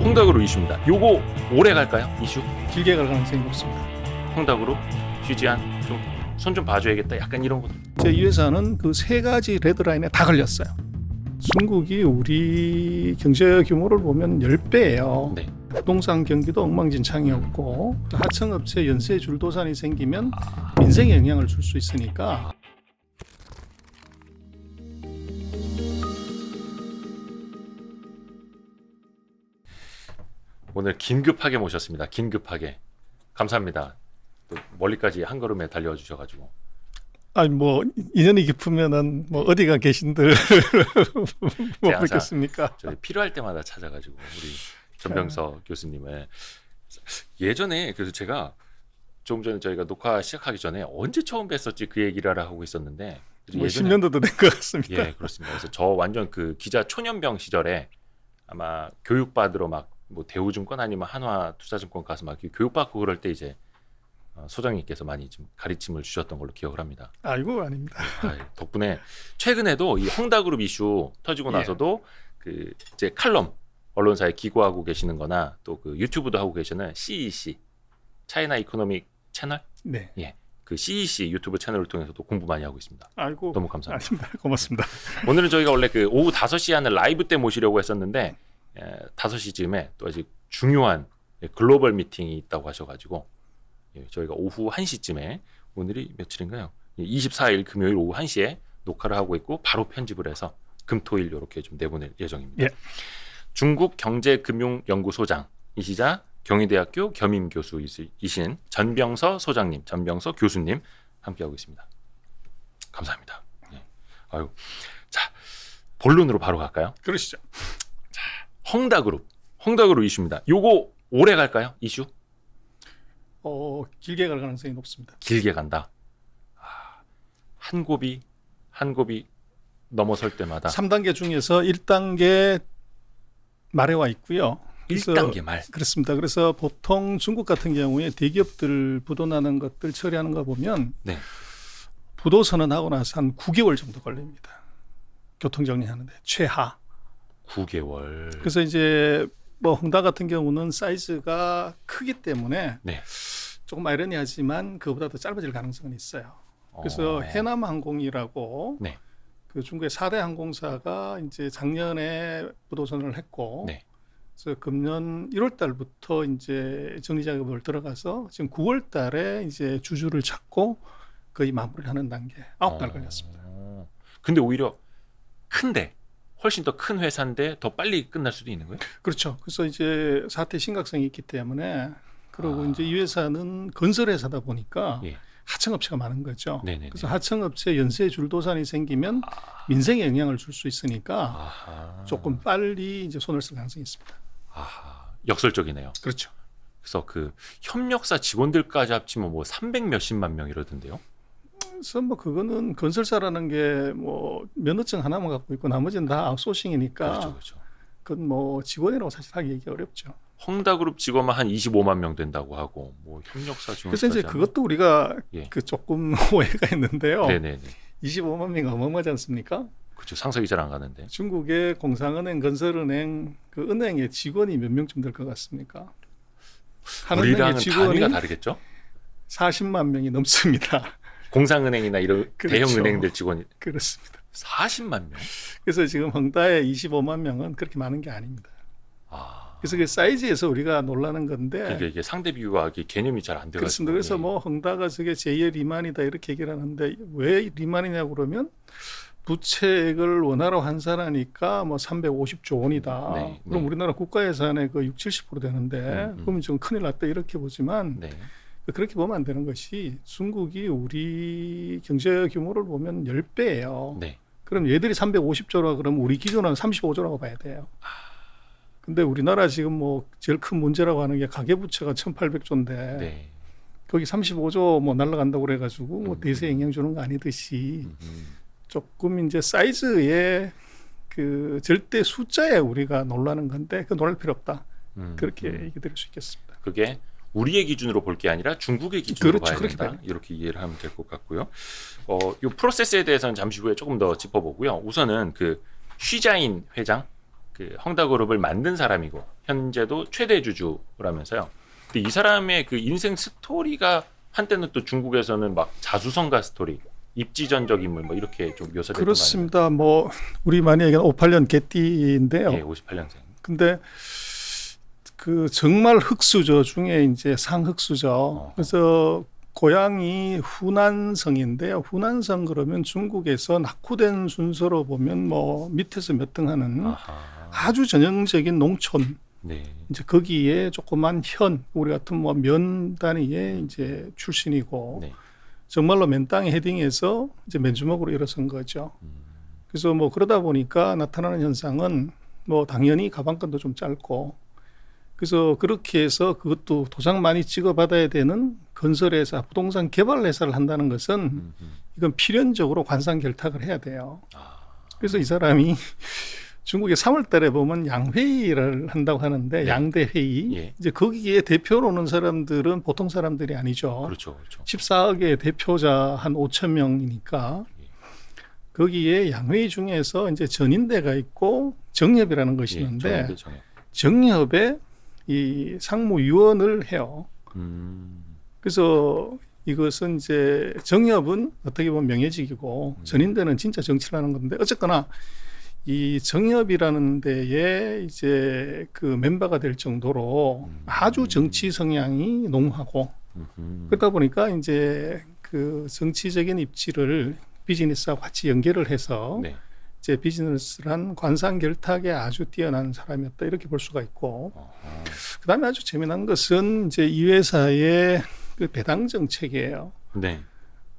홍덕으로 이슈입니다. 요거 오래 갈까요? 이슈? 길게 갈 가능성이 높습니다. 홍덕으로 휴지한 좀손 좀 봐줘야겠다. 약간 이런 거. 제이 회사는 그 세 가지 레드라인에 다 걸렸어요. 중국이 우리 경제 규모를 보면 10배예요. 네. 부동산 경기도 엉망진창이었고 하청업체 연쇄 줄도산이 생기면 아, 민생에 영향을 줄 수 있으니까 오늘 긴급하게 모셨습니다. 긴급하게 감사합니다. 또 멀리까지 한 걸음에 달려와 주셔가지고 아니 뭐 인연이 깊으면은 뭐 어디가 계신들 못 뵙겠습니까? 저희 필요할 때마다 찾아가지고 우리 전병서 교수님을 예전에 그래서 제가 좀 전에 저희가 녹화 시작하기 전에 언제 처음 뵀었지 그 얘기를 하고 있었는데 뭐 예전에 10년도도 된 것 같습니다. 예 그렇습니다. 그래서 저 완전 그 기자 초년병 시절에 아마 교육 받으러 막 뭐 대우증권 아니면 한화투자증권 가서 막 교육 받고 그럴 때 이제 어, 소장님께서 많이 좀 가르침을 주셨던 걸로 기억을 합니다. 아이고 아닙니다. 아, 덕분에 최근에도 이 홍다그룹 이슈 터지고 예. 나서도 그 이제 칼럼 언론사에 기고하고 계시는거나 또 그 유튜브도 하고 계시는 CEC 차이나 이코노믹 채널 네. 그 CEC 유튜브 채널을 통해서도 공부 많이 하고 있습니다. 아이고 너무 감사합니다. 아닙니다. 고맙습니다. 오늘은 저희가 원래 그 오후 5시에 하는 라이브 때 모시려고 했었는데 에, 5시 즈음에 또 아직 중요한 예, 글로벌 미팅이 있다고 하셔가지고 예, 저희가 오후 1시쯤에 오늘이 며칠인가요? 24일 금요일 오후 1시에 녹화를 하고 있고 바로 편집을 해서 금토일 이렇게 좀 내보낼 예정입니다. 예. 중국 경제금융연구소장이시자 경희대학교 겸임 교수이신 전병서 소장님, 전병서 교수님 함께하고 있습니다. 감사합니다. 예. 아유, 자 본론으로 바로 갈까요? 그러시죠. 헝다그룹, 헝다그룹 이슈입니다. 요거 오래 갈까요? 이슈? 어, 길게 갈 가능성이 높습니다. 길게 간다. 아, 한 곱이 한 곱이 넘어설 때마다 3단계 중에서 1단계 말에 와 있고요. 그래서 1단계 말. 그렇습니다. 그래서 보통 중국 같은 경우에 대기업들 부도나는 것들 처리하는 거 보면 네. 부도 선언하고 나서 한 9개월 정도 걸립니다. 교통 정리하는데 최하. 9개월. 그래서 이제 뭐 흥다 같은 경우는 사이즈가 크기 때문에 네. 조금 아이러니하지만 그보다 더 짧아질 가능성은 있어요. 그래서 어, 해남 항공이라고 네. 그 중국의 4대 항공사가 이제 작년에 부도선을 했고 네. 그래서 금년 1월 달부터 이제 정리 작업을 들어가서 지금 9월 달에 이제 주주를 찾고 거의 마무리를 하는 단계. 아홉 달 어, 걸렸습니다. 근데 오히려 큰데 훨씬 더 큰 회사인데 더 빨리 끝날 수도 있는 거예요? 그렇죠. 그래서 이제 사태 심각성이 있기 때문에 그리고 아. 이제 이 회사는 건설 회사다 보니까 예. 하청업체가 많은 거죠. 네네네. 그래서 하청업체 연쇄 줄도산이 생기면 민생에 영향을 줄 수 있으니까 아하. 조금 빨리 이제 손을 쓸 가능성이 있습니다. 아하. 역설적이네요. 그렇죠. 그래서 그 협력사 직원들까지 합치면 뭐 300 몇십만 명 이러던데요. 그래서 뭐 그거는 건설사라는 게 뭐 면허증 하나만 갖고 있고 나머지는 다 아웃소싱이니까 그렇죠, 그렇죠. 그건 뭐 직원이라고 사실 하기 얘기 어렵죠. 헝다그룹 직원만 한 25만 명 된다고 하고 뭐 협력사 직원 그래서 이제 그것도 우리가 예. 그 조금 오해가 있는데요. 네네네 25만 명 어마어마하지 않습니까? 그렇죠 상상이 잘 안 가는데 중국의 공상은행, 건설은행 그 은행의 직원이 몇 명쯤 될 것 같습니까? 한 은행의 우리랑은 직원이 다르겠죠 40만 명이 넘습니다. 공상은행이나 이런 그렇죠. 대형 은행들 직원이 그렇습니다. 40만 명. 그래서 지금 헝다의 25만 명은 그렇게 많은 게 아닙니다. 아 그래서 그 사이즈에서 우리가 놀라는 건데 그러니까 이게 상대 이게 개념이 잘 안 돼가지고 그렇습니다. 그래서 예. 뭐 헝다가 저게 제2의 리만이다 이렇게 얘기를 하는데 왜 리만이냐고 그러면 부채액을 원화로 환산하니까 뭐 350조 원이다. 네, 그럼 네. 우리나라 국가 예산의 그 6, 70% 되는데 음, 음. 그러면 좀 큰일 났다 이렇게 보지만 네. 그렇게 보면 안 되는 것이 중국이 우리 경제 규모를 보면 10배예요. 네. 그럼 얘들이 350조라 그러면 우리 기준은 35조라고 봐야 돼요. 근데 우리나라 지금 뭐 제일 큰 문제라고 하는 게 가계부채가 1,800조인데 네. 거기 35조 뭐 날라간다고 그래가지고 뭐 음. 대세 영향 주는 거 아니듯이 음, 조금 이제 사이즈의 그 절대 숫자에 우리가 놀라는 건데 그 놀랄 필요 없다 음, 그렇게 음. 얘기 드릴 수 있겠습니다. 그게 우리의 기준으로 볼 게 아니라 중국의 기준으로 그렇죠. 봐야 된다. 이렇게 이해를 하면 될 것 같고요. 어, 이 프로세스에 대해서는 잠시 후에 조금 더 짚어보고요. 우선은 그 쉬자인 회장, 그그 헝다그룹을 만든 사람이고 현재도 최대 주주라면서요. 근데 이 사람의 그 인생 스토리가 한때는 또 중국에서는 막 자수성가 스토리, 입지전적 인물 뭐 이렇게 좀 묘사됐던 거 그렇습니다. 뭐 우리 많이 얘기하는 58년 개띠인데요. 예, 58년생. 근데 그 정말 흑수저 중에 이제 상흑수저. 그래서 고향이 후난성인데요. 후난성 그러면 중국에서 낙후된 순서로 보면 뭐 밑에서 몇 등 하는 아하. 아주 전형적인 농촌. 네. 이제 거기에 조그만 현 우리 같은 뭐 면 단위의 이제 출신이고 네. 정말로 맨 땅에 헤딩해서 이제 맨주먹으로 일어선 거죠. 음. 그래서 뭐 그러다 보니까 나타나는 현상은 뭐 당연히 가방끈도 좀 짧고 그래서 그렇게 해서 그것도 도장 많이 찍어받아야 되는 건설회사, 부동산 개발 회사를 한다는 것은 음, 음. 이건 필연적으로 관상 결탁을 해야 돼요. 아. 그래서 이 사람이 중국에 3월 달에 보면 양회의를 한다고 하는데 네. 양대 회의. 예. 이제 거기에 대표로 오는 사람들은 보통 사람들이 아니죠. 그렇죠, 그렇죠. 14억의 대표자 한 5천 명이니까 예. 거기에 양회의 중에서 이제 전인대가 있고 정협이라는 것이 예, 있는데 정해. 정협에 이 상무위원을 해요. 음. 그래서 이것은 이제 정협은 어떻게 보면 명예직이고 음. 전인대는 진짜 정치를 하는 건데 어쨌거나 이 정협이라는 데에 이제 그 멤버가 될 정도로 음. 아주 정치 성향이 농하고 음. 그러다 보니까 이제 그 정치적인 입지를 비즈니스하고 같이 연결을 해서 네. 이제 비즈니스를 한 관상 결탁에 아주 뛰어난 사람이었다 이렇게 볼 수가 있고. 그다음에 아주 재미난 것은 이제 이 회사의 그 배당 정책이에요. 네.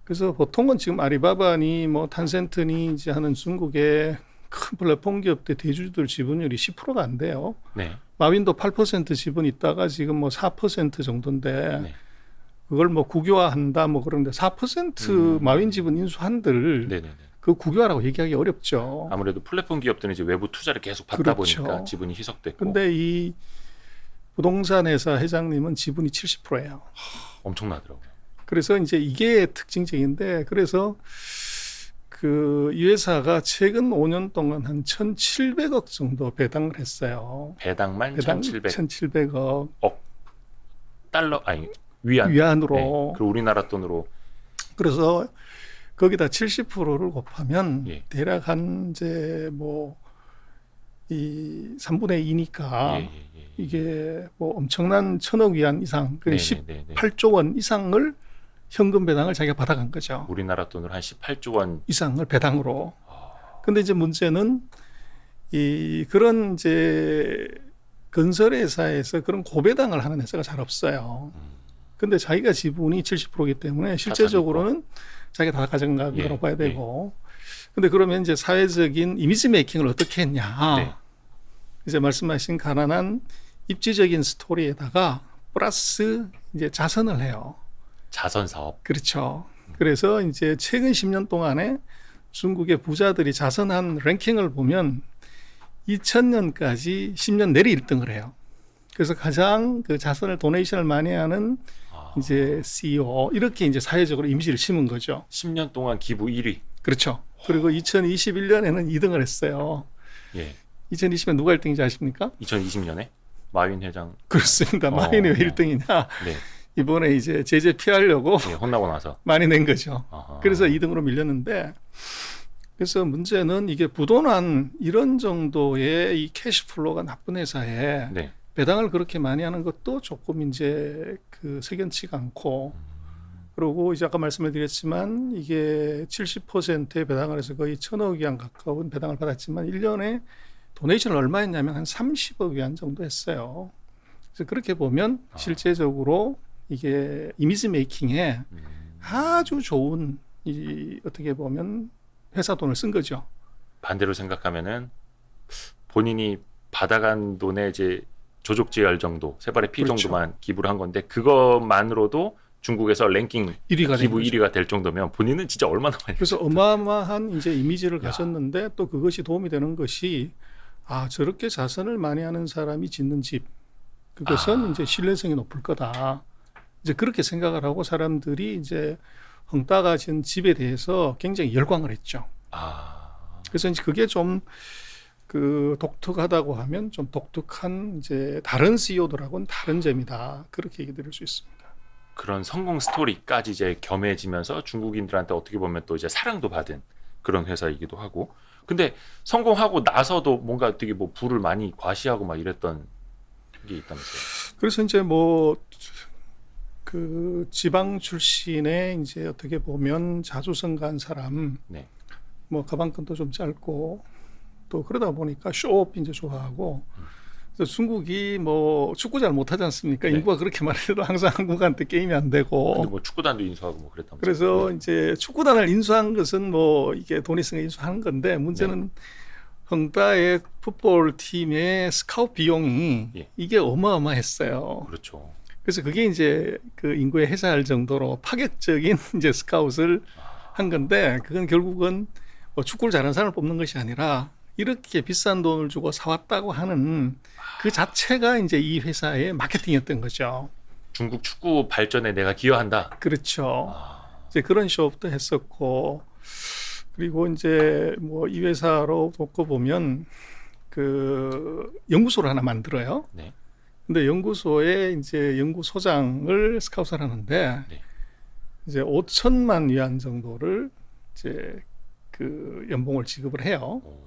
그래서 보통은 지금 아리바바니 뭐 탄센트니 이제 하는 중국의 큰 플랫폼 기업들 대주주들 지분율이 10%가 안 돼요. 네. 마윈도 8% 지분 있다가 지금 뭐 4% 정도인데 네. 그걸 뭐 국유화한다 뭐 그런데 4% 음. 마윈 지분 인수한들 네, 네, 네. 그 국유화라고 얘기하기 어렵죠. 아무래도 플랫폼 기업들은 이제 외부 투자를 계속 받다 그렇죠. 보니까 지분이 희석됐고 근데 이 부동산 회사 회장님은 지분이 70%예요. 엄청나더라고요. 그래서 이제 이게 특징적인데 그래서 그 이 회사가 최근 5년 동안 한 1,700억 정도 배당을 했어요. 배당만 배당 1,700 1,700억 달러 아니 위안. 위안으로. 네. 그리고 우리나라 돈으로 그래서 거기다 70%를 곱하면 예. 대략 한 이제 뭐 이 3분의 2니까 예, 예, 예. 이게 뭐 엄청난 천억 위안 이상, 그 네, 18조 네, 네, 네. 원 이상을 현금 배당을 자기가 받아간 거죠. 우리나라 돈으로 한 18조 원. 이상을 배당으로. 아, 근데 이제 문제는 이 그런 이제 건설 회사에서 그런 고배당을 하는 회사가 잘 없어요. 음. 근데 자기가 지분이 70%이기 때문에 실제적으로는 자 기가 다 가져간 거라고 예, 봐야 되고. 근데 그러면 이제 사회적인 이미지 메이킹을 어떻게 했냐. 네. 이제 말씀하신 가난한 입지적인 스토리에다가 플러스 이제 자선을 해요. 자선 사업. 그렇죠. 그래서 이제 최근 10년 동안에 중국의 부자들이 자선한 랭킹을 보면 2000년까지 10년 내리 1등을 해요. 그래서 가장 그 자선을 도네이션을 많이 하는 아, 이제 CEO 이렇게 이제 사회적으로 이미지를 심은 거죠. 10년 동안 기부 1위. 그렇죠. 그리고 2021년에는 2등을 했어요. 예. 2020년 누가 1등인지 아십니까? 2020년에 마윈 회장. 그렇습니다. 어. 마인이 왜 1등이냐? 네. 이번에 이제 제재 피하려고 예, 혼나고 나서. 많이 낸 거죠. 아하. 그래서 2등으로 밀렸는데 그래서 문제는 이게 부도난 이런 정도의 이 캐시플로가 나쁜 회사에 네. 배당을 그렇게 많이 하는 것도 조금 이제 그 석연치가 않고 그리고 이제 아까 말씀을 드렸지만 이게 70%의 배당을 해서 거의 천억 위안 가까운 배당을 받았지만 1년에 도네이션을 얼마 했냐면 한 30억 위안 정도 했어요. 그래서 그렇게 보면 아. 실제적으로 이게 이미지 메이킹에 음. 아주 좋은 이 어떻게 보면 회사 돈을 쓴 거죠. 반대로 생각하면은 본인이 받아간 돈의 이제 조족지열 정도, 세 발의 피 그렇죠. 정도만 기부를 한 건데 그것만으로도 중국에서 랭킹 1위가 된 기부 거죠. 1위가 될 정도면 본인은 진짜 얼마나 많이 그래서 어마어마한 이제 이미지를 야. 가졌는데 또 그것이 도움이 되는 것이 아 저렇게 자선을 많이 하는 사람이 짓는 집 그것은 아. 이제 신뢰성이 높을 거다. 이제 그렇게 생각을 하고 사람들이 이제 헝따가 지은 집에 대해서 굉장히 열광을 했죠. 아, 그래서 이제 그게 좀 그 독특하다고 하면 좀 독특한 이제 다른 CEO들하고는 다른 점이다 그렇게 얘기 드릴 수 있습니다. 그런 성공 스토리까지 이제 겸해지면서 중국인들한테 어떻게 보면 또 이제 사랑도 받은 그런 회사이기도 하고 근데 성공하고 나서도 뭔가 되게 뭐 부를 많이 과시하고 막 이랬던 게 있다면서요. 그래서 이제 뭐 그 지방 출신의 이제 어떻게 보면 자주성가한 사람, 네. 뭐 가방끈도 좀 짧고 또 그러다 보니까 쇼업 이제 좋아하고 그래서 중국이 뭐 축구 잘 못하지 않습니까? 네. 인구가 그렇게 많아도 항상 한국한테 게임이 안 되고 뭐 축구단도 인수하고 뭐 그랬다면서요. 그래서 네. 이제 축구단을 인수한 것은 뭐 이게 돈 있으니까 인수하는 건데 문제는 네. 헝다의 풋볼 팀의 스카우트 비용이 예. 이게 어마어마했어요. 그렇죠. 그래서 그게 이제 그 인구에 해사할 정도로 파격적인 이제 스카웃을 한 건데 그건 결국은 뭐 축구를 잘하는 사람을 뽑는 것이 아니라 이렇게 비싼 돈을 주고 사왔다고 하는 그 자체가 이제 이 회사의 마케팅이었던 거죠. 중국 축구 발전에 내가 기여한다. 그렇죠. 아, 이제 그런 쇼업도 했었고 그리고 이제 뭐 이 회사로 놓고 보면 그 연구소를 하나 만들어요. 네. 근데 연구소에 이제 연구소장을 스카웃을 하는데 네. 이제 5천만 위안 정도를 이제 그 연봉을 지급을 해요. 오,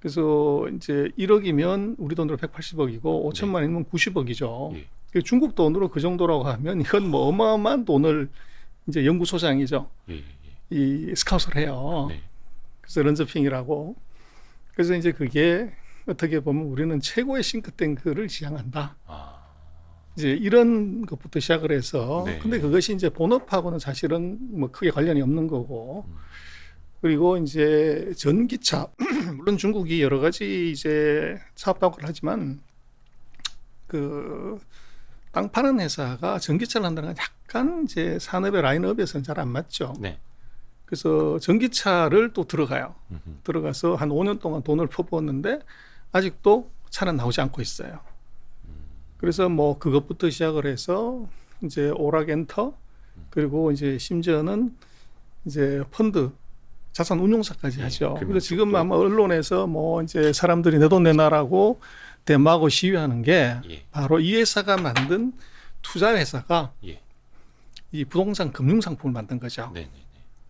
그래서 이제 1억이면 우리 돈으로 180억이고 5천만이면 90억이죠. 예. 중국 돈으로 그 정도라고 하면 이건 뭐 어마어마한 돈을 이제 연구소장이죠. 예, 예. 이 스카웃을 해요. 네. 그래서 런저핑이라고. 그래서 이제 그게 어떻게 보면 우리는 최고의 싱크탱크를 지향한다. 아, 이제 이런 것부터 시작을 해서 네. 근데 그것이 이제 본업하고는 사실은 뭐 크게 관련이 없는 거고 음. 그리고 이제 전기차 물론 중국이 여러 가지 이제 사업 다국을 하지만 그 땅 파는 회사가 전기차를 한다는 건 약간 이제 산업의 라인업에서는 잘 안 맞죠. 네. 그래서 전기차를 또 들어가요. 음흠. 들어가서 한 5년 동안 돈을 퍼부었는데 아직도 차는 나오지 않고 있어요. 그래서 뭐 그것부터 시작을 해서 이제 오락엔터 그리고 이제 심지어는 이제 펀드 자산 운용사까지 예, 하죠. 금융 그래서 지금. 아마 언론에서 뭐 이제 사람들이 내 돈 내놔라고 대마하고 시위하는 게 예. 바로 이 회사가 만든 투자 회사가 예. 이 부동산 금융 상품을 만든 거죠. 네, 네,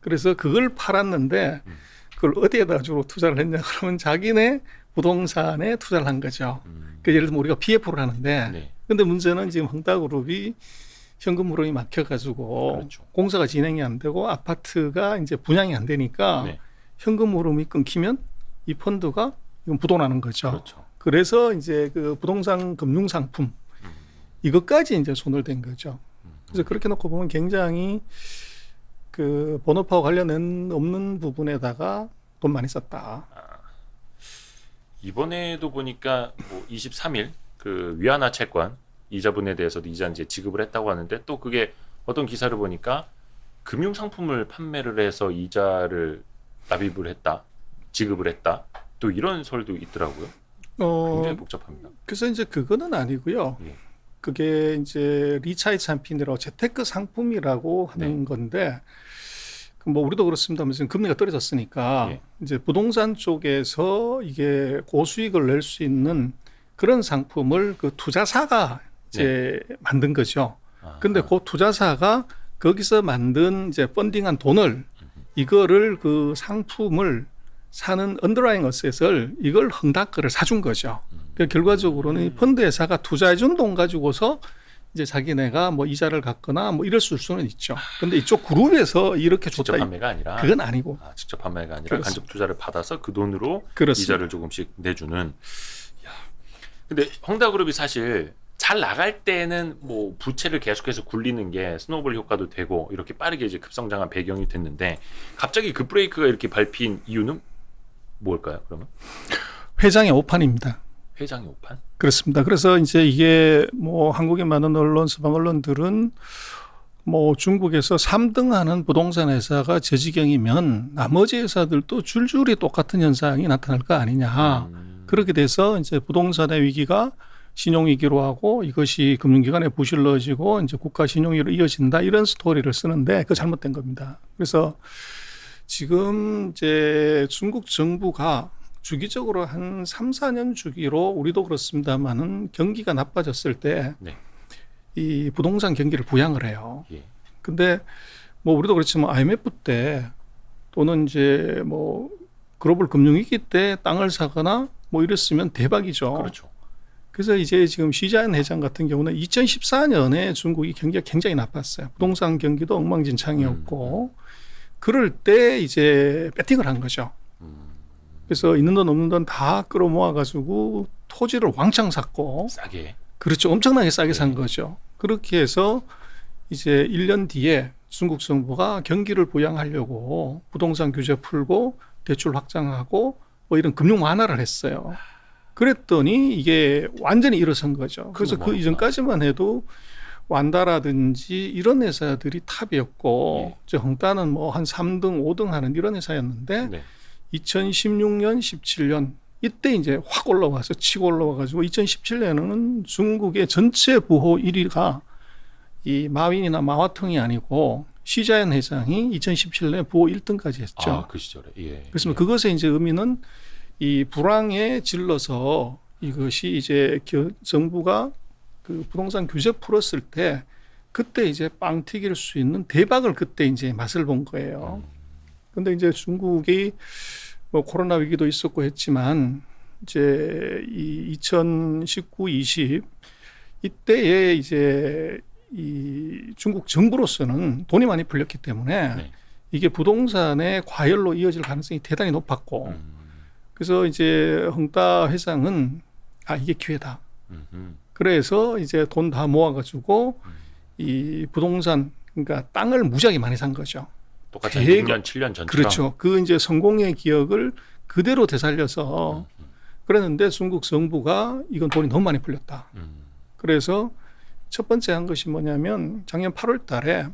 그래서 그걸 팔았는데 음. 그걸 어디에다 주로 투자를 했냐 그러면 자기네 부동산에 투자를 한 거죠. 네. 음. 그 예를 들면 우리가 PF를 하는데 네. 근데 문제는 지금恒大그룹이 현금 흐름이 막혀가지고 그렇죠. 공사가 진행이 안 되고 아파트가 이제 분양이 안 되니까 네. 현금 흐름이 끊기면 이 펀드가 이건 부도나는 거죠. 그렇죠. 그래서 이제 그 부동산 금융 상품 음. 이것까지 이제 손을 댄 거죠. 음. 그래서 그렇게 놓고 보면 굉장히 그 본업하고 관련은 없는 부분에다가 돈 많이 썼다. 이번에도 보니까 뭐 23일 그 위안화 채권 이자분에 대해서도 이자 이제 지급을 했다고 하는데 또 그게 어떤 기사를 보니까 금융 상품을 판매를 해서 이자를 납입을 했다, 지급을 했다. 또 이런 설도 있더라고요. 어, 굉장히 복잡합니다. 그래서 이제 그거는 아니고요. 예. 그게 이제 리차이 참핀이라고 재테크 상품이라고 하는 네. 건데 그뭐 우리도 그렇습니다만 지금 금리가 떨어졌으니까 예. 이제 부동산 쪽에서 이게 고수익을 낼 수 있는 그런 상품을 그 투자사가 이제 만든 거죠. 아, 근데 그 투자사가 거기서 만든 이제 펀딩한 돈을 이거를 그 상품을 사는 언더라잉 어셋을 이걸 헝다 거를 사준 거죠. 그 결과적으로는 이 펀드 회사가 투자해준 돈 가지고서 이제 자기네가 뭐 이자를 갖거나 뭐 이럴 수는 있죠. 근데 이쪽 그룹에서 이렇게 직접 줬다 판매가 아니라 그건 아니고 아, 직접 판매가 아니라 그렇습니다. 간접 투자를 받아서 그 돈으로 그렇습니다. 이자를 조금씩 내주는. 야. 근데 헝다그룹이 사실 잘 나갈 때는 뭐 부채를 계속해서 굴리는 게 스노우볼 효과도 되고 이렇게 빠르게 이제 급성장한 배경이 됐는데 갑자기 그 브레이크가 이렇게 밟힌 이유는 뭘까요? 그러면 회장의 오판입니다. 회장의 오판? 그렇습니다. 그래서 이제 이게 뭐 한국의 많은 언론, 서방 언론들은 뭐 중국에서 3등 하는 부동산 회사가 저 지경이면 나머지 회사들도 줄줄이 똑같은 현상이 나타날 거 아니냐. 음, 그렇게 돼서 이제 부동산의 위기가 신용 위기로 하고 이것이 금융기관에 부실러지고 이제 국가 신용위로 이어진다 이런 스토리를 쓰는데 그 잘못된 겁니다. 그래서 지금 이제 중국 정부가 주기적으로 한 3, 4년 주기로 우리도 그렇습니다만은 경기가 나빠졌을 때이 네. 부동산 경기를 부양을 해요. 예. 근데 뭐 우리도 그렇지만 IMF 때 또는 이제 뭐 글로벌 금융위기 때 땅을 사거나 뭐 이랬으면 대박이죠. 그렇죠. 그래서 이제 지금 시자연 회장 같은 경우는 2014년에 중국이 경기가 굉장히 나빴어요. 부동산 경기도 엉망진창이었고 그럴 때 이제 배팅을 한 거죠. 음, 그래서 있는 돈 없는 돈 다 끌어모아 가지고 토지를 왕창 샀고 싸게. 그렇죠. 엄청나게 싸게 산 네. 거죠. 그렇게 해서 이제 1년 뒤에 중국 정부가 경기를 부양하려고 부동산 규제 풀고 대출 확장하고 뭐 이런 금융 완화를 했어요. 그랬더니 이게 완전히 일어선 거죠. 그래서 그. 이전까지만 해도 완다라든지 이런 회사들이 탑이었고 예. 이제 헝다는 뭐 한 3등, 5등 하는 이런 회사였는데 네. 2016년, 17년 이때 이제 확 올라와서 치고 올라와 가지고 2017년에는 중국의 전체 부호 1위가 이 마윈이나 마화통이 아니고 시자연 회장이 2017년에 부호 1등까지 했죠. 아, 그 시절에. 예. 그래서 예. 그것의 이제 의미는 이 불황에 질러서 이것이 이제 겨- 정부가 그 부동산 규제 풀었을 때 그때 이제 빵 튀길 수 있는 대박을 그때 이제 맛을 본 거예요. 음, 근데 이제 중국이 뭐 코로나 위기도 있었고 했지만 이제 이 2019, 20 이때에 이제 이 중국 정부로서는 돈이 많이 풀렸기 때문에 네. 이게 부동산의 과열로 이어질 가능성이 대단히 높았고 음, 그래서 이제 헝다 회장은 아 이게 기회다. 음, 음. 그래서 이제 돈 다 모아가지고 음. 이 부동산 그러니까 땅을 무지하게 많이 산 거죠. 똑같이 한 대거- 6년, 7년 전처럼. 그렇죠. 그 이제 성공의 기억을 그대로 되살려서 음, 그랬는데 중국 정부가 이건 돈이 너무 많이 풀렸다. 음, 그래서 첫 번째 한 것이 뭐냐면 작년 8월 달에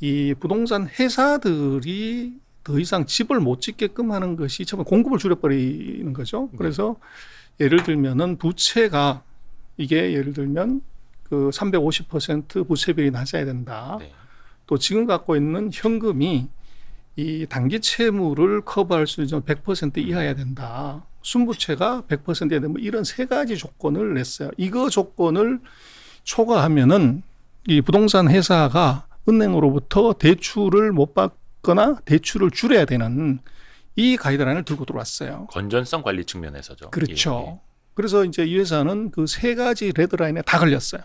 이 부동산 회사들이 더 이상 집을 못 짓게끔 하는 것이 처음에 공급을 줄여버리는 거죠. 네. 그래서 예를 들면은 부채가 이게 예를 들면 그 350% 부채비율이 낮아야 된다. 네. 또 지금 갖고 있는 현금이 이 단기 채무를 커버할 수 있는 100% 이하여야 된다. 순부채가 100%여야 된다. 뭐 이런 세 가지 조건을 냈어요. 이거 조건을 초과하면은 이 부동산 회사가 은행으로부터 대출을 못 받 거나 대출을 줄여야 되는 이 가이드라인을 들고 들어왔어요. 건전성 관리 측면에서죠. 그렇죠. 예, 예. 그래서 이제 이 회사는 그 세 가지 레드라인에 다 걸렸어요.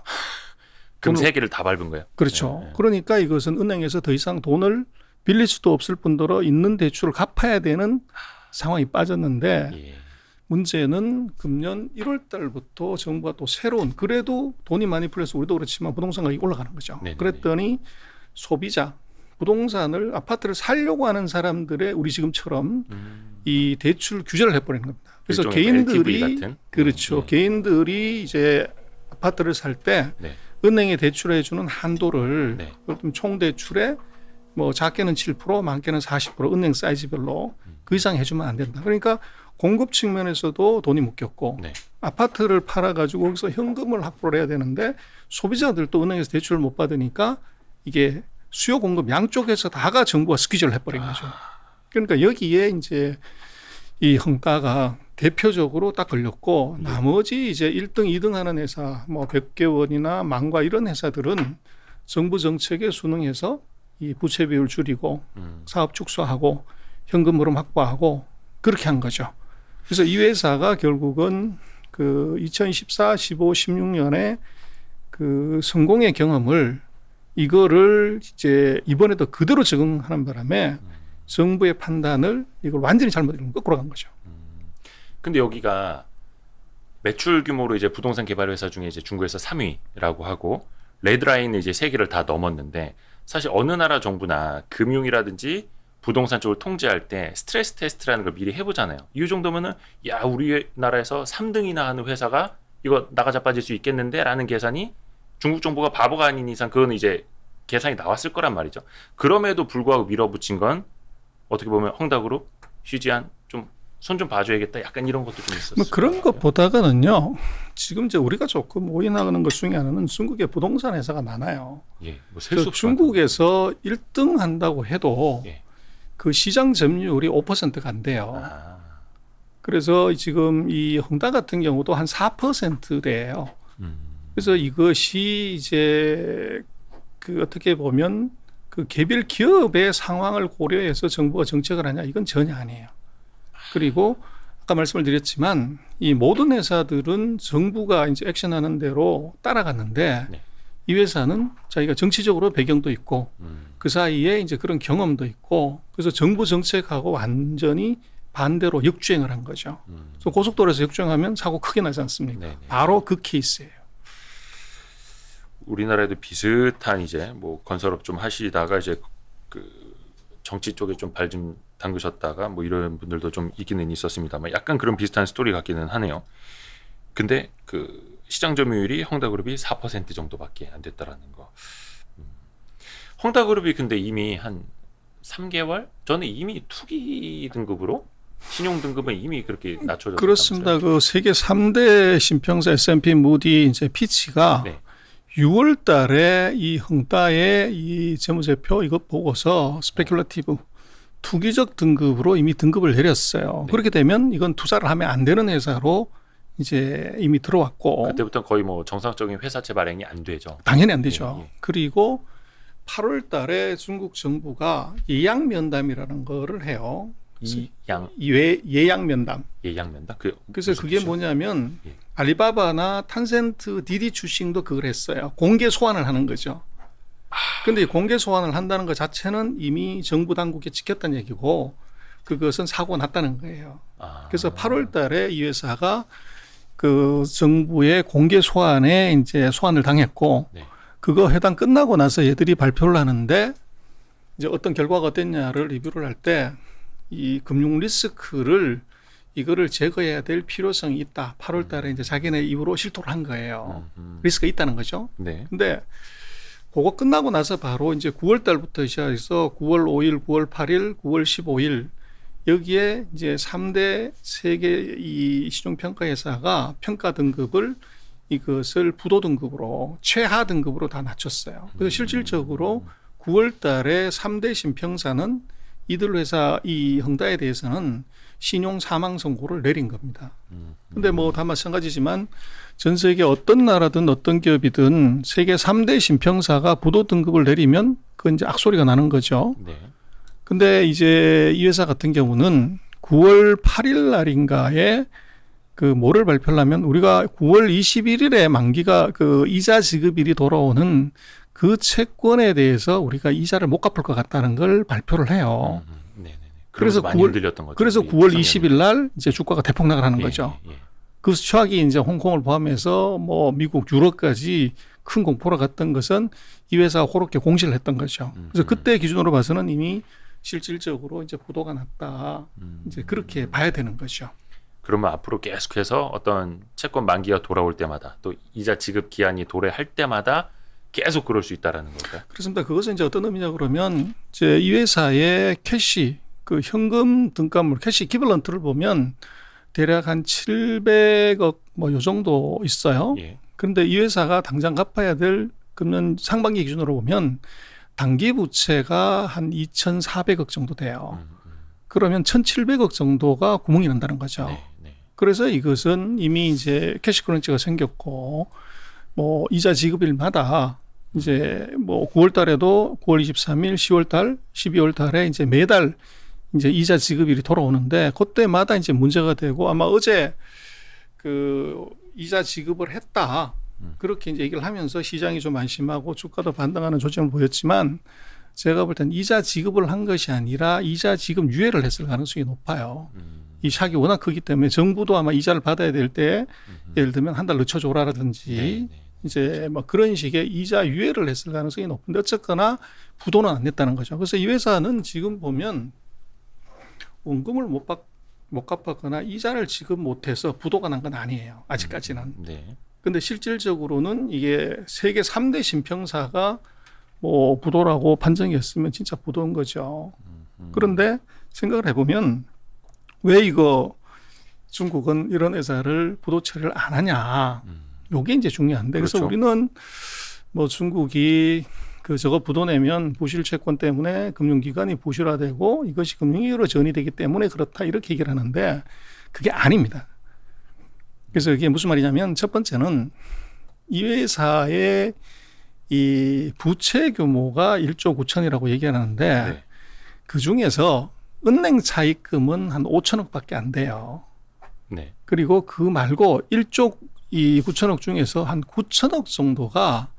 금 돈을- 세 개를 다 밟은 거예요. 그렇죠. 예, 예. 그러니까 이것은 은행에서 더 이상 돈을 빌릴 수도 없을 뿐더러 있는 대출을 갚아야 되는 상황이 빠졌는데 예. 문제는 금년 1월 달부터 정부가 또 새로운 그래도 돈이 많이 풀려서 우리도 그렇지만 부동산 가격이 올라가는 거죠. 네네네. 그랬더니 소비자 부동산을 아파트를 살려고 하는 사람들의 우리 지금처럼 음, 이 대출 규제를 해버리는 겁니다. 그래서 뭐 개인들이? 그렇죠. 음, 개인들이 이제 아파트를 살때 네. 은행에 대출해 주는 한도를 네. 총 대출의 뭐 작게는 7%, 많게는 40% 은행 사이즈별로 음. 그 이상 해주면 안 된다. 그러니까 공급 측면에서도 돈이 묶였고 네. 아파트를 팔아 가지고 거기서 현금을 확보를 해야 되는데 소비자들도 은행에서 대출을 못 받으니까 이게 수요 공급 양쪽에서 다가 정부가 스퀴즈를 해버린 거죠. 그러니까 여기에 이제 이 헝다가 대표적으로 딱 걸렸고 네. 나머지 이제 1등, 2등 하는 회사 뭐 백개원이나 망과 이런 회사들은 정부 정책에 순응해서 이 부채 비율 줄이고 음, 사업 축소하고 현금 흐름 확보하고 그렇게 한 거죠. 그래서 이 회사가 결국은 그 2014, 15, 16년에 그 성공의 경험을 이거를 이제 이번에도 그대로 적응하는 바람에 정부의 판단을 이걸 완전히 잘못 이룬 거꾸로 간 거죠. 근데 여기가 매출 규모로 이제 부동산 개발 회사 중에 이제 중국에서 3위라고 하고 레드라인을 이제 세 개를 다 넘었는데 사실 어느 나라 정부나 금융이라든지 부동산 쪽을 통제할 때 스트레스 테스트라는 걸 미리 해보잖아요. 이 정도면은 야 우리나라에서 3등이나 하는 회사가 이거 나가 자 빠질 수 있겠는데라는 계산이 중국 정부가 바보가 아닌 이상 그거는 이제 계산이 나왔을 거란 말이죠. 그럼에도 불구하고 밀어붙인 건 어떻게 보면 헝다그룹, 쉬지안 좀손 좀 봐줘야겠다. 약간 이런 것도 좀 있었어요. 뭐 그런 것보다가는요. 지금 이제 우리가 조금 오인하는 것 중에 하나는 중국의 부동산 회사가 많아요. 예, 없이 중국에서 1등 한다고 해도 예. 그 시장 점유율이 5%가 안 돼요. 아, 그래서 지금 이 헝다 같은 경우도 한 4%대예요. 음. 그래서 이것이 이제 그 어떻게 보면 그 개별 기업의 상황을 고려해서 정부가 정책을 하냐 이건 전혀 아니에요. 그리고 아까 말씀을 드렸지만 이 모든 회사들은 정부가 이제 액션하는 대로 따라갔는데 네. 이 회사는 자기가 정치적으로 배경도 있고 음. 그 사이에 이제 그런 경험도 있고 그래서 정부 정책하고 완전히 반대로 역주행을 한 거죠. 음. 그래서 고속도로에서 역주행하면 사고 크게 나지 않습니까? 네네. 바로 그 케이스예요. 우리나라에도 비슷한 이제 뭐 건설업 좀 하시다가 이제 그 정치 쪽에 좀 발 좀 담그셨다가 뭐 이런 분들도 좀 있기는 있었습니다만 약간 그런 비슷한 스토리 같기는 하네요. 근데 그 시장 점유율이 헝다그룹이 4% 정도밖에 안 됐다라는 거. 음. 헝다그룹이 근데 이미 한 3개월 전에 이미 투기 등급으로 신용 등급은 이미 그렇게 낮춰졌다면서요? 그렇습니다. 그 세계 3대 신평사 S&P 무디 이제 피치가 네. 6월 달에 이 헝다의 이 재무제표 이것 보고서 스페큘러티브 투기적 등급으로 이미 등급을 내렸어요. 네. 그렇게 되면 이건 투자를 하면 안 되는 회사로 이제 이미 들어왔고 그때부터 거의 뭐 정상적인 회사채 발행이 안 되죠. 당연히 안 되죠. 예, 예. 그리고 8월 달에 중국 정부가 예약 면담이라는 거를 해요. 이양 예, 예약 면담. 예양면다. 그 그래서 그게 뜻이죠? 뭐냐면 예. 알리바바나 탄센트, 디디 출신도 그걸 했어요. 공개 소환을 하는 거죠. 근데 이 공개 소환을 한다는 것 자체는 이미 정부 당국에 지켰다는 얘기고 그것은 사고 났다는 거예요. 아. 그래서 8월 달에 이 회사가 그 정부의 공개 소환에 이제 소환을 당했고 네. 그거 해당 끝나고 나서 얘들이 발표를 하는데 이제 어떤 결과가 어땠냐를 리뷰를 할 때 이 금융 리스크를 이거를 제거해야 될 필요성이 있다. 8월 달에 이제 자기네 입으로 실토를 한 거예요. 음, 음. 리스크가 있다는 거죠. 네. 근데 그거 끝나고 나서 바로 이제 9월 달부터 시작해서 9월 5일, 9월 8일, 9월 15일 여기에 이제 3대 세계 이 신용평가 회사가 평가 등급을 이것을 부도 등급으로 최하 등급으로 다 낮췄어요. 그래서 실질적으로 9월 달에 3대 신평사는 이들 회사 이 헝다에 대해서는 신용 사망 선고를 내린 겁니다. 음, 근데 뭐 다 마찬가지지만 전 세계 어떤 나라든 어떤 기업이든 세계 3대 신평사가 부도 등급을 내리면 그건 이제 악소리가 나는 거죠. 네. 근데 이제 이 회사 같은 경우는 9월 8일 날인가에 그 뭐를 발표를 하면 우리가 9월 21일에 만기가 그 이자 지급일이 돌아오는 그 채권에 대해서 우리가 이자를 못 갚을 것 같다는 걸 발표를 해요. 음, 음, 네네네. 그래서 그래서 많이 9월 흔들렸던 거죠. 그래서 우리 9월 시장이. 20일 날 이제 주가가 대폭락을 하는 예, 거죠. 예, 예. 그 수학이 이제 홍콩을 포함해서 뭐 미국 유럽까지 큰 공포로 갔던 것은 이 회사가 그렇게 공시를 했던 거죠. 음, 그래서 음. 그때 기준으로 봐서는 이미 실질적으로 이제 부도가 났다. 음. 이제 그렇게 봐야 되는 거죠. 그러면 앞으로 계속해서 어떤 채권 만기가 돌아올 때마다 또 이자 지급 기한이 도래할 때마다 계속 그럴 수 있다라는 걸까요? 그렇습니다. 그것은 이제 어떤 의미냐 그러면 이제 이 회사의 캐시 그 현금 등가물 캐시 기블런트를 보면 대략 한 700억 뭐 요 정도 있어요. 예. 그런데 이 회사가 당장 갚아야 될 금년 상반기 기준으로 보면 단기 부채가 한 2,400억 정도 돼요. 음, 음. 그러면 1,700억 정도가 구멍이 난다는 거죠. 네, 네. 그래서 이것은 이미 이제 캐시 크런치가 생겼고 뭐 이자 지급일마다 이제 뭐 9월 달에도 9월 23일, 10월 달, 12월 달에 이제 매달 이제 이자 지급일이 돌아오는데 그때마다 이제 문제가 되고 아마 어제 그 이자 지급을 했다. 음. 그렇게 이제 얘기를 하면서 시장이 좀 안심하고 주가도 반등하는 조짐을 보였지만 제가 볼 땐 이자 지급을 한 것이 아니라 이자 지급 유예를 했을 가능성이 높아요. 음, 이 샥이 워낙 크기 때문에 정부도 아마 이자를 받아야 될때 음, 예를 들면 한 달 늦춰줘라라든지 네, 네. 이제 뭐 그런 식의 이자 유예를 했을 가능성이 높은데 어쨌거나 부도는 안 냈다는 거죠. 그래서 이 회사는 지금 보면 원금을 못 받, 못 갚았거나 이자를 지급 못해서 부도가 난 건 아니에요. 아직까지는. 네. 근데 실질적으로는 이게 세계 3대 신평사가 뭐 부도라고 판정이었으면 진짜 부도인 거죠. 음, 음. 그런데 생각을 해보면 왜 이거 중국은 이런 회사를 부도 처리를 안 하냐. 음, 요게 이제 중요한데 그래서 그렇죠. 우리는 뭐 중국이 그 저거 부도 내면 부실 채권 때문에 금융기관이 부실화되고 이것이 금융위기로 전이되기 때문에 그렇다 이렇게 얘기를 하는데 그게 아닙니다. 그래서 이게 무슨 말이냐면 첫 번째는 이 회사의 이 부채 규모가 1조 9천이라고 얘기하는데 네. 그 중에서 은행 차입금은 한 5천억밖에 안 돼요. 네. 그리고 그 말고 1조 이 9천억 중에서 한 9천억 정도가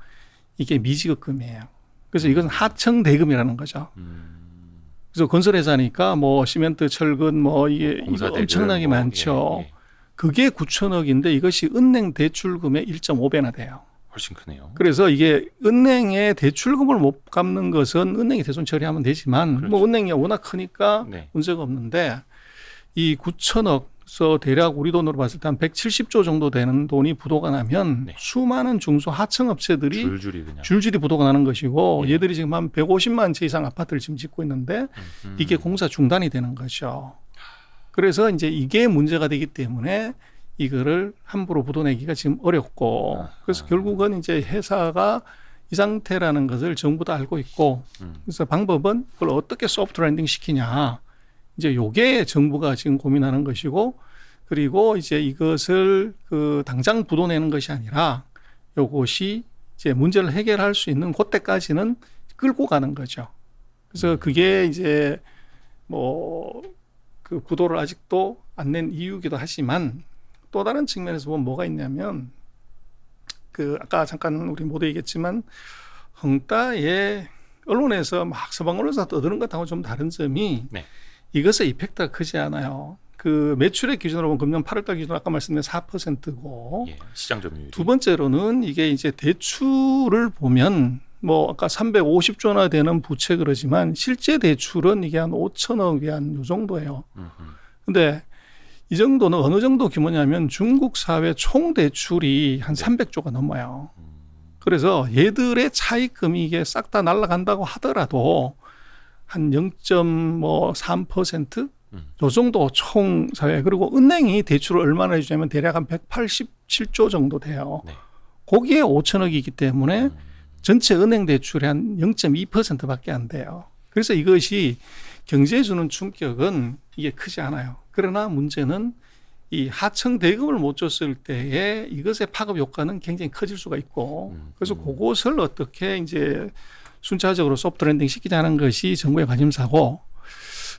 이게 미지급금이에요. 그래서 이건 하청 대금이라는 거죠. 음, 그래서 건설회사니까 뭐 시멘트, 철근 뭐 이게 이거 엄청나게 뭐, 많죠. 예, 예. 그게 9천억인데 이것이 은행 대출금의 1.5배나 돼요. 훨씬 크네요. 그래서 이게 은행에 대출금을 못 갚는 것은 은행이 대손 처리하면 되지만 그렇죠. 뭐 은행이 워낙 크니까 네. 문제가 없는데 이 9천억 서 대략 우리 돈으로 봤을 때 한 170조 정도 되는 돈이 부도가 나면 네. 수많은 중소 하청 업체들이 줄줄이 그냥. 줄줄이 부도가 나는 것이고 예. 얘들이 지금 한 150만 채 이상 아파트를 지금 짓고 있는데 음, 이게 공사 중단이 되는 거죠. 그래서 이제 이게 문제가 되기 때문에 이거를 함부로 부도내기가 지금 어렵고. 그래서 결국은 이제 회사가 이 상태라는 것을 정부도 알고 있고 음, 그래서 방법은 그걸 어떻게 소프트 랜딩 시키냐 이제 요게 정부가 지금 고민하는 것이고 그리고 이제 이것을 그 당장 부도내는 것이 아니라 요것이 이제 문제를 해결할 수 있는 그때까지는 끌고 가는 거죠. 그래서 그게 이제 뭐그 부도를 아직도 안 낸 이유기도 하지만 또 다른 측면에서 보면 뭐가 있냐면 그 아까 잠깐 우리 모두 얘기했지만 헝다의 언론에서 막 서방 언론에서 떠드는 것하고 좀 다른 점이 네. 이것의 이펙트가 크지 않아요. 그 매출액 기준으로 보면 금년 8월달 기준으로 아까 말씀드린 4%고 예. 시장 점유율이. 두 번째로는 이게 이제 대출을 보면 뭐 아까 350조나 되는 부채 그러지만 실제 대출은 이게 한 5천억이 한 요 정도예요. 근데 이 정도는 어느 정도 규모냐면 중국 사회 총 대출이 한 네. 300조가 넘어요. 음. 그래서 얘들의 차입금이 이게 싹 다 날아간다고 하더라도 한 0.3%? 음. 요 정도 총 사회 그리고 은행이 대출을 얼마나 해주냐면 대략 한 187조 정도 돼요. 네. 거기에 5천억이기 때문에 음. 전체 은행 대출의 한 0.2%밖에 안 돼요. 그래서 이것이 경제에 주는 충격은 이게 크지 않아요. 그러나 문제는 이 하청 대금을 못 줬을 때에 이것의 파급 효과는 굉장히 커질 수가 있고 음, 그래서 음. 그것을 어떻게 이제 순차적으로 소프트 랜딩 시키자는 것이 정부의 관심사고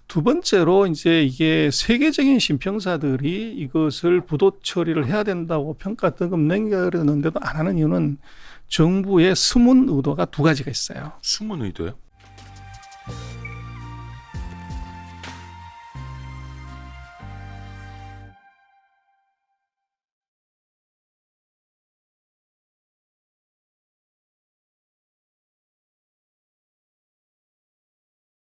두 번째로 이제 이게 세계적인 신평사들이 이것을 부도 처리를 해야 된다고 평가 등급 넘겼는데도 안 하는 이유는 정부의 숨은 의도가 두 가지가 있어요. 숨은 의도요?